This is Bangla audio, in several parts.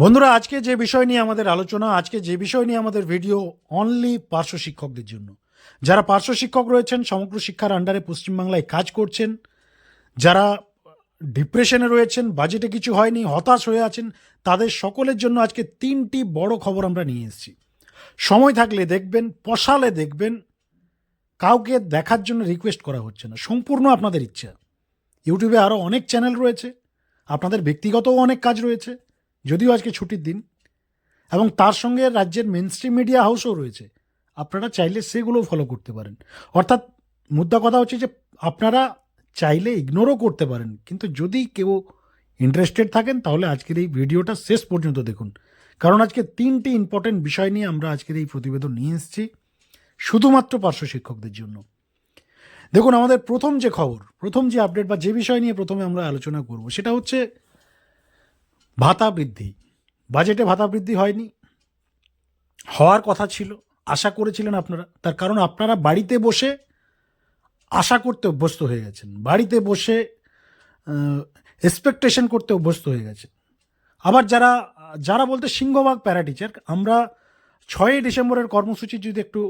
বন্ধুরা, আজকে যে বিষয় নিয়ে আমাদের আলোচনা, আজকে যে বিষয় নিয়ে আমাদের ভিডিও অনলি পার্শ্ব শিক্ষকদের জন্য। যারা পার্শ্ব শিক্ষক রয়েছেন, সমগ্র শিক্ষার আন্ডারে পশ্চিমবাংলায় কাজ করছেন, যারা ডিপ্রেশনে রয়েছেন, বাজেটে কিছু হয়নি, হতাশ হয়ে আছেন, তাদের সকলের জন্য আজকে তিনটি বড় খবর আমরা নিয়ে এসেছি। সময় থাকলে দেখবেন, পশালে দেখবেন, কাউকে দেখার জন্য রিকোয়েস্ট করা হচ্ছে না। সম্পূর্ণ আপনাদের ইচ্ছা। ইউটিউবে আরও অনেক চ্যানেল রয়েছে। আপনাদের ব্যক্তিগতও অনেক কাজ রয়েছে। যদিও আজকে ছুটির দিন, এবং তার সঙ্গে রাজ্যের মেনস্ট্রিম মিডিয়া হাউসও রয়েছে। আপনারা চাইলে সেগুলো ফলো করতে পারেন। অর্থাৎ মুদ্রা কথা হচ্ছে যে, আপনারা চাইলে ইগনোরও করতে পারেন। কিন্তু যদি কেউ ইন্টারেস্টেড থাকেন, তাহলে আজকের এই ভিডিওটা শেষ পর্যন্ত দেখুন। কারণ আজকে তিনটি ইম্পর্টেন্ট বিষয় নিয়ে আমরা আজকের এই প্রতিবেদন নিয়ে এসেছি, শুধুমাত্র পার্শ্ব শিক্ষকদের জন্য। দেখুন, আমাদের প্রথম যে খবর, প্রথম যে আপডেট বা যে বিষয় নিয়ে প্রথমে আমরা আলোচনা করব, সেটা হচ্ছে ভাতা বৃদ্ধি। বাজেটে ভাতা বৃদ্ধি হয়নি। হওয়ার কথা ছিল। আশা করেছিলেন আপনারা। তার কারণ আপনারা বাড়িতে বসে আশা করতে অভ্যস্ত হয়ে গেছেন। বাড়িতে বসে এক্সপেকটেশন করতে অভ্যস্ত হয়ে গেছে আবার যারা যারা বলতে সিংহভাগ প্যারা টিচার আমরা ছয়ই ডিসেম্বরের কর্মসূচি যদি একটু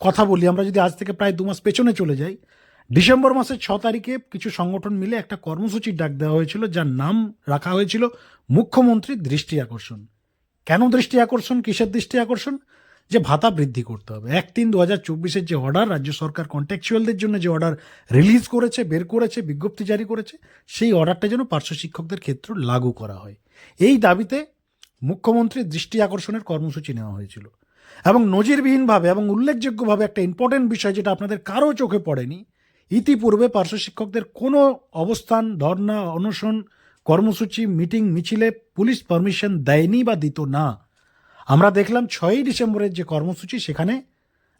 কথা বলি, আমরা যদি আজ থেকে প্রায় দু মাস পেছনে চলে যাই ডিসেম্বর মাসের ছ তারিখে কিছু সংগঠন মিলে একটা কর্মসূচির ডাক দেওয়া হয়েছিল, যার নাম রাখা হয়েছিল মুখ্যমন্ত্রীর দৃষ্টি আকর্ষণ। কেন দৃষ্টি আকর্ষণ? কিসের দৃষ্টি আকর্ষণ? যে ভাতা বৃদ্ধি করতে হবে। এক তিন দু হাজার চব্বিশের যে অর্ডার রাজ্য সরকার কন্ট্যাকচুয়ালদের জন্য যে অর্ডার রিলিজ করেছে, বের করেছে, বিজ্ঞপ্তি জারি করেছে, সেই অর্ডারটা যেন পার্শ্ব শিক্ষকদের ক্ষেত্রে লাগু করা হয়। এই দাবিতে মুখ্যমন্ত্রীর দৃষ্টি আকর্ষণের কর্মসূচি নেওয়া হয়েছিল। এবং নজিরবিহীনভাবে এবং উল্লেখযোগ্যভাবে একটা ইম্পর্টেন্ট বিষয় যেটা আপনাদের কারও চোখে পড়েনি ইতিপূর্বে পার্শ্ব শিক্ষকদের কোনো অবস্থান, ধর্না, অনশন, কর্মসূচি, মিটিং, মিছিলে পুলিশ পারমিশন দেয়নি বা দিত না। আমরা দেখলাম ছয়ই ডিসেম্বরের যে কর্মসূচি, সেখানে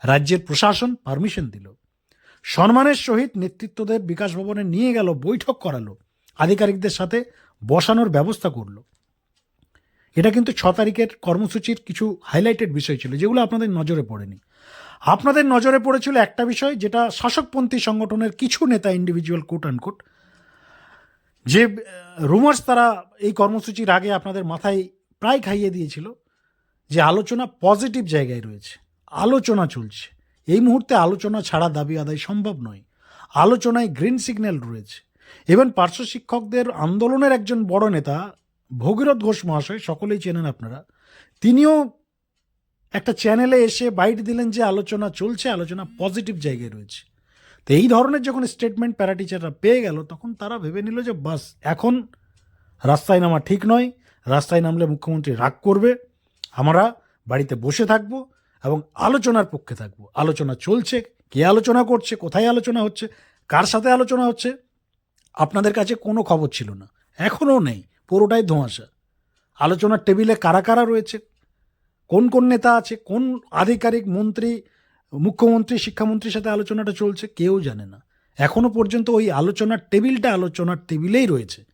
রাজ্যের প্রশাসন পারমিশন দিল। সম্মানের সহিত নেতৃত্বদের বিকাশ ভবনে নিয়ে গেল, বৈঠক করালো, আধিকারিকদের সাথে বসানোর ব্যবস্থা করল। এটা কিন্তু ছ তারিখের কর্মসূচির কিছু হাইলাইটেড বিষয় ছিল, যেগুলো আপনাদের নজরে পড়েনি। আপনাদের নজরে পড়েছিল একটা বিষয়, যেটা শাসকপন্থী সংগঠনের কিছু নেতা ইন্ডিভিজুয়াল কোট অ্যান্ড কোট যে রুমার্স তারা এই কর্মসূচির আগে আপনাদের মাথায় প্রায় খাইয়ে দিয়েছিল, যে আলোচনা পজিটিভ জায়গায় রয়েছে, আলোচনা চলছে। এই মুহূর্তে আলোচনা ছাড়া দাবি আদায় সম্ভব নয়। আলোচনায় গ্রিন সিগন্যাল রয়েছে। ইভেন পার্শ্ব শিক্ষকদের আন্দোলনের একজন বড় নেতা, ভগীরথ ঘোষ মহাশয়, সকলেই চেনেন আপনারা, তিনিও একটা চ্যানেলে এসে বাইট দিলেন যে আলোচনা চলছে, আলোচনা পজিটিভ জায়গায় রয়েছে। তো এই ধরনের যখন স্টেটমেন্ট প্যারা টিচাররা পেয়ে গেল, তখন তারা ভেবে নিল যে বাস, এখন রাস্তায় নামা ঠিক নয়। রাস্তায় নামলে মুখ্যমন্ত্রী রাগ করবে। আমরা বাড়িতে বসে থাকব এবং আলোচনার পক্ষে থাকব। আলোচনা চলছে, কে আলোচনা করছে, কোথায় আলোচনা হচ্ছে, কার সাথে আলোচনা হচ্ছে, আপনাদের কাছে কোনো খবর ছিল না। এখনও নেই, পুরোটাই ধোঁয়াশা। আলোচনার টেবিলে কারা কারা রয়েছে কোন কোন নেতা আছে, কোন আধিকারিক মন্ত্রী, মুখ্যমন্ত্রী, শিক্ষামন্ত্রীর সাথে আলোচনাটা চলছে কেউ জানে না। এখনও পর্যন্ত ওই আলোচনার টেবিলটা আলোচনার টেবিলেই রয়েছে।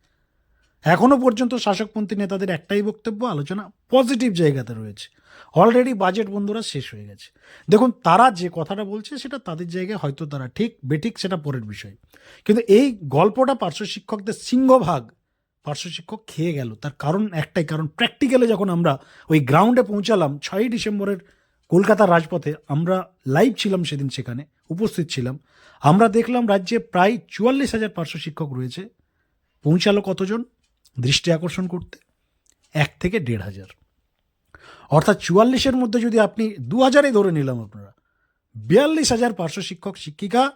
এখনও পর্যন্ত শাসকপন্থী নেতাদের একটাই বক্তব্য, আলোচনা পজিটিভ জায়গাতে রয়েছে। অলরেডি বাজেট বন্ধুরা শেষ হয়ে গেছে। দেখুন, তারা যে কথাটা বলছে সেটা তাদের জায়গায় হয়তো তারা ঠিক, বেঠিক সেটা পরের বিষয়। কিন্তু এই গল্পটা পার্শ্ব শিক্ষকদের সিংহভাগ পার্শ্ব শিক্ষক খেয়ে গেল। তার কারণ একটাই, কারণ প্র্যাকটিক্যালে যখন আমরা ওই গ্রাউন্ডে পৌঁছালাম, ছয়ই ডিসেম্বরের কলকাতার রাজপথে আমরা লাইভ ছিলাম সেদিন সেখানে, উপস্থিত ছিলাম। আমরা দেখলাম রাজ্যে প্রায় চুয়াল্লিশ হাজার পার্শ্ব শিক্ষক রয়েছে। পৌঁছালো কতজন? দৃষ্টি আকর্ষণ করতে এক থেকে দেড় হাজার। অর্থাৎ চুয়াল্লিশের মধ্যে যদি আপনি দু হাজারই ধরে নিলাম আপনারা, বিয়াল্লিশ হাজার পার্শ্ব শিক্ষক, শিক্ষিকা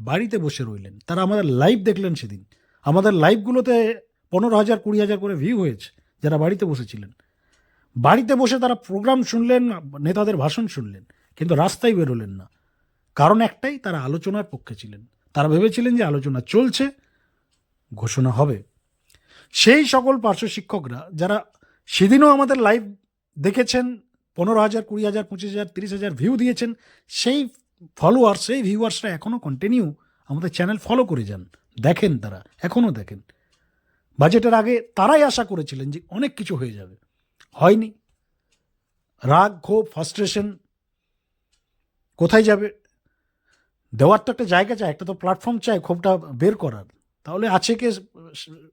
বাড়িতে বসে রইলেন। তারা আমাদের লাইভ দেখলেন সেদিন। আমাদের লাইভগুলোতে পনেরো হাজার, কুড়ি হাজার করে ভিউ হয়েছে যারা বাড়িতে বসেছিলেন। বাড়িতে বসে তারা প্রোগ্রাম শুনলেন, নেতাদের ভাষণ শুনলেন, কিন্তু রাস্তায় বেরোলেন না। কারণ একটাই, তারা আলোচনার পক্ষে ছিলেন। তারা ভেবেছিলেন যে আলোচনা চলছে, ঘোষণা হবে। সেই সকল পার্শ্ব শিক্ষকরা, যারা সেদিনও আমাদের লাইভ দেখেছেন, পনেরো হাজার, কুড়ি হাজার, পঁচিশ হাজার, তিরিশ হাজার ভিউ দিয়েছেন, সেই ফলোয়ার্স সেই ভিউয়ার্সরা এখনও কন্টিনিউ আমাদের চ্যানেল ফলো করে যান। দেখেন তারা এখনও দেখেন। বাজেটের আগে তারাই আশা করেছিলেন যে অনেক কিছু হয়ে যাবে। হয়নি। রাগ, ক্ষোভ ফ্রাস্ট্রেশন কোথায় যাবে? দেওয়ার তো একটা জায়গা চাই, একটা তো প্ল্যাটফর্ম চাই ক্ষোভটা বের করার। তাহলে আছে কে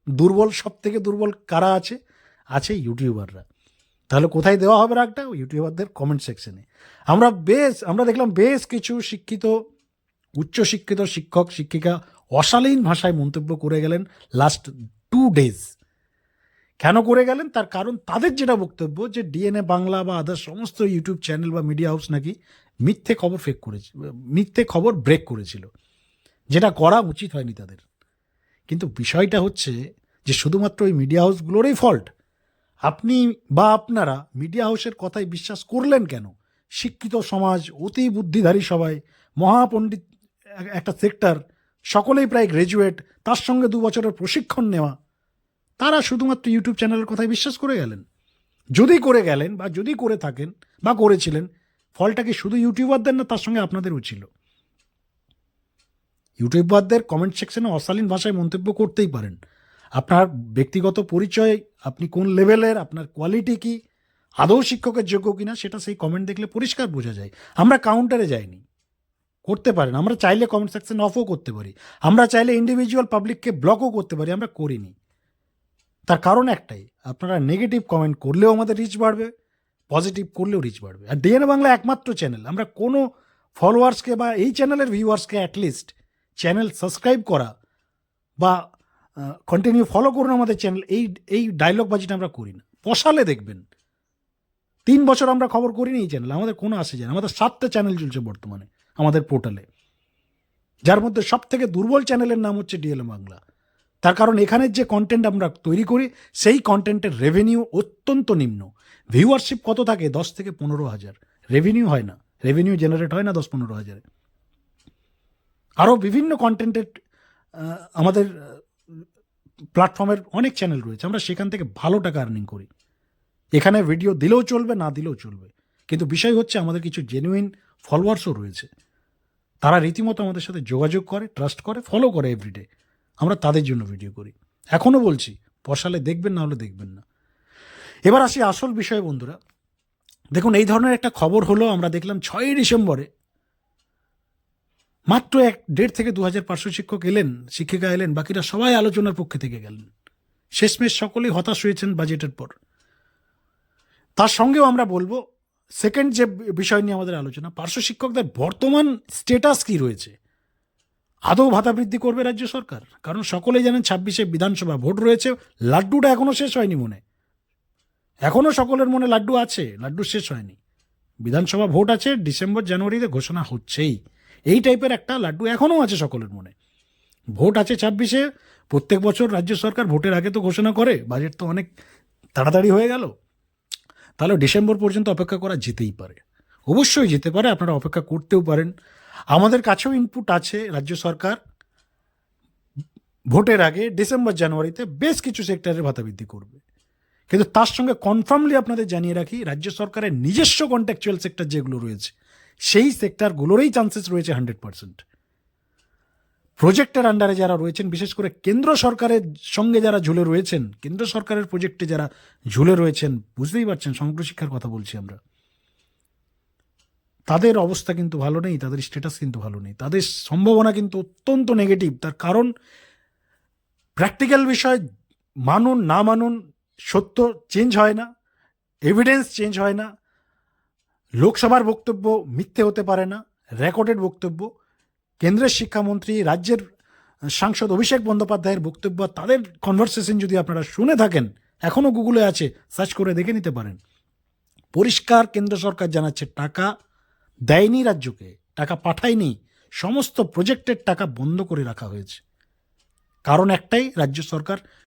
দুর্বল সব থেকে দুর্বল কারা আছে? আছে ইউটিউবাররা। তাহলে কোথায় দেওয়া হবে রাগটা? ইউটিউবারদের কমেন্ট সেকশনে আমরা বেশ, আমরা দেখলাম বেশ কিছু শিক্ষিত, উচ্চশিক্ষিত শিক্ষক, শিক্ষিকা অশালীন ভাষায় মন্তব্য করে গেলেন লাস্ট ডেজ কেন করে গেলেন? তার কারণ তাদের যেটা বক্তব্য যে ডিএনএ বাংলা বা আদার সমস্ত ইউটিউব চ্যানেল বা মিডিয়া হাউস নাকি মিথ্যে খবর ফেক করেছে, মিথ্যে খবর ব্রেক করেছিল। যেটা করা উচিত হয়নি তাদের। কিন্তু বিষয়টা হচ্ছে যে শুধুমাত্র ওই মিডিয়া হাউসগুলোরই ফল্ট আপনি বা আপনারা মিডিয়া হাউসের কথায় বিশ্বাস করলেন কেন? শিক্ষিত সমাজ, অতি বুদ্ধিধারী সবাই, মহাপণ্ডিত একটা সেক্টর সকলেই প্রায় গ্র্যাজুয়েট তার সঙ্গে দু বছরের প্রশিক্ষণ নেওয়া। তারা শুধুমাত্র ইউটিউব চ্যানেলের কথায় বিশ্বাস করে গেলেন। যদি করে গেলেন বা যদি করে থাকেন বা করেছিলেন, ফলটা কি শুধু ইউটিউবারদের না তার সঙ্গে আপনাদেরও ছিল? ইউটিউবারদের কমেন্ট সেকশনে অশালীন ভাষায় মন্তব্য করতেই পারেন। আপনার ব্যক্তিগত পরিচয়, আপনি কোন লেভেলের আপনার কোয়ালিটি কি, আদৌ শিক্ষকের যোগ্য কিনা সেটা সেই কমেন্ট দেখলে পরিষ্কার বোঝা যায়। আমরা কাউন্টারে যাইনি। করতে পারেন। আমরা চাইলে কমেন্ট সেকশন অফও করতে পারি। আমরা চাইলে ইন্ডিভিজুয়াল পাবলিককে ব্লকও করতে পারি। আমরা করিনি। তার কারণ একটাই, আপনারা নেগেটিভ কমেন্ট করলেও আমাদের রিচ বাড়বে পজিটিভ করলেও রিচ বাড়বে। আর ডিএনএ বাংলা একমাত্র চ্যানেল আমরা কোনো ফলোয়ার্সকে বা এই চ্যানেলের ভিউয়ার্সকে অ্যাটলিস্ট চ্যানেল সাবস্ক্রাইব করা বা কন্টিনিউ ফলো করুন আমাদের চ্যানেল এই এই ডায়লগ বাজিটা আমরা করি না। পশালে দেখবেন। তিন বছর আমরা খবর করি করিনি এই চ্যানেল আমাদের কোনো আসে যায় না। আমাদের সাতটা চ্যানেল চলছে বর্তমানে আমাদের পোর্টালে যার মধ্যে সব থেকে দুর্বল চ্যানেলের নাম হচ্ছে ডিএলএ বাংলা। তার কারণ এখানের যে কন্টেন্ট আমরা তৈরি করি, সেই কন্টেন্টের রেভিনিউ অত্যন্ত নিম্ন। ভিউয়ারশিপ কত থাকে? দশ থেকে পনেরো হাজার। রেভিনিউ হয় না। রেভিনিউ জেনারেট হয় না দশ পনেরো হাজারে। আরও বিভিন্ন কন্টেন্টের আমাদের প্ল্যাটফর্মের অনেক চ্যানেল রয়েছে। আমরা সেখান থেকে ভালো টাকা আর্নিং করি। এখানে ভিডিও দিলেও চলবে, না দিলেও চলবে। কিন্তু বিষয় হচ্ছে আমাদের কিছু জেনুইন ফলোয়ার্সও রয়েছে। তারা রীতিমতো আমাদের সাথে যোগাযোগ করে ট্রাস্ট করে ফলো করে এভরিডে আমরা তাদের জন্য ভিডিও করি। এখনও বলছি পশালে দেখবেন, না হলে দেখবেন না। এবার আসি আসল বিষয়, বন্ধুরা। দেখুন, এই ধরনের একটা খবর হলো, আমরা দেখলাম ছয়ই ডিসেম্বরে মাত্র এক, দেড় থেকে দু হাজার পার্শ্ব শিক্ষক এলেন, শিক্ষিকা এলেন, বাকিরা সবাই আলোচনার পক্ষে থেকে গেলেন। শেষমেশ সকলেই হতাশ হয়েছেন বাজেটের পর। তার সঙ্গেও আমরা বলব সেকেন্ড যে বিষয় নিয়ে আমাদের আলোচনা, পার্শ্ব শিক্ষকদের বর্তমান স্টেটাস কি রয়েছে? আদৌ ভাতা বৃদ্ধি করবে রাজ্য সরকার? কারণ সকলেই জানেন ছাব্বিশে বিধানসভা ভোট রয়েছে, লাড্ডুটা এখনও শেষ হয়নি মনে। এখনও সকলের মনে লাড্ডু আছে, লাড্ডু শেষ হয়নি। বিধানসভা ভোট আছে, ডিসেম্বর, জানুয়ারিতে ঘোষণা হচ্ছেই। এই টাইপের একটা লাড্ডু এখনও আছে সকলের মনে। ভোট আছে ছাব্বিশে, প্রত্যেক বছর রাজ্য সরকার ভোটের আগে তো ঘোষণা করে, বাজেট তো অনেক তাড়াতাড়ি হয়ে গেল। তাহলে ডিসেম্বর পর্যন্ত অপেক্ষা করা যেতেই পারে। অবশ্যই যেতে পারে, আপনারা অপেক্ষা করতেও পারেন। আমাদের কাছেও ইনপুট আছে রাজ্য সরকার। ভোটের আগে ডিসেম্বর জানুয়ারিতে বেশ কিছু সেক্টরের ভাতা বৃদ্ধি করবে। কিন্তু তার সঙ্গে কনফার্মলি আপনাদের জানিয়ে রাখি, রাজ্য সরকারের নিজস্ব কন্ট্যাকচুয়াল সেক্টর যেগুলো রয়েছে, সেই সেক্টরগুলোরই চান্সেস রয়েছে হান্ড্রেড পার্সেন্ট প্রজেক্টের আন্ডারে যারা রয়েছেন, বিশেষ করে কেন্দ্র সরকারের সঙ্গে যারা ঝুলে রয়েছেন, কেন্দ্র সরকারের প্রজেক্টে যারা ঝুলে রয়েছেন, বুঝতেই পারছেন সমগ্র শিক্ষার কথা বলছি আমরা। তাদের অবস্থা কিন্তু ভালো নেই, তাদের স্ট্যাটাস কিন্তু ভালো নেই। তাদের সম্ভাবনা কিন্তু অত্যন্ত নেগেটিভ তার কারণ প্র্যাকটিক্যাল বিষয় মানুন, না মানুন, সত্য চেঞ্জ হয় না এভিডেন্স চেঞ্জ হয় না, লোকসভার বক্তব্য মিথ্যে হতে পারে না রেকর্ডেড বক্তব্য, কেন্দ্রের শিক্ষামন্ত্রী, রাজ্যের সাংসদ অভিষেক বন্দ্যোপাধ্যায়ের বক্তব্য, তাদের কনভারসেশন যদি আপনারা শুনে থাকেন এখনও গুগলে আছে সার্চ করে দেখে নিতে পারেন। পরিষ্কার কেন্দ্র সরকার জানাচ্ছে টাকা দেয়নি রাজ্যকে, টাকা পাঠায়নি, সমস্ত প্রজেক্টের টাকা বন্ধ করে রাখা হয়েছে। কারণ একটাই, রাজ্য সরকার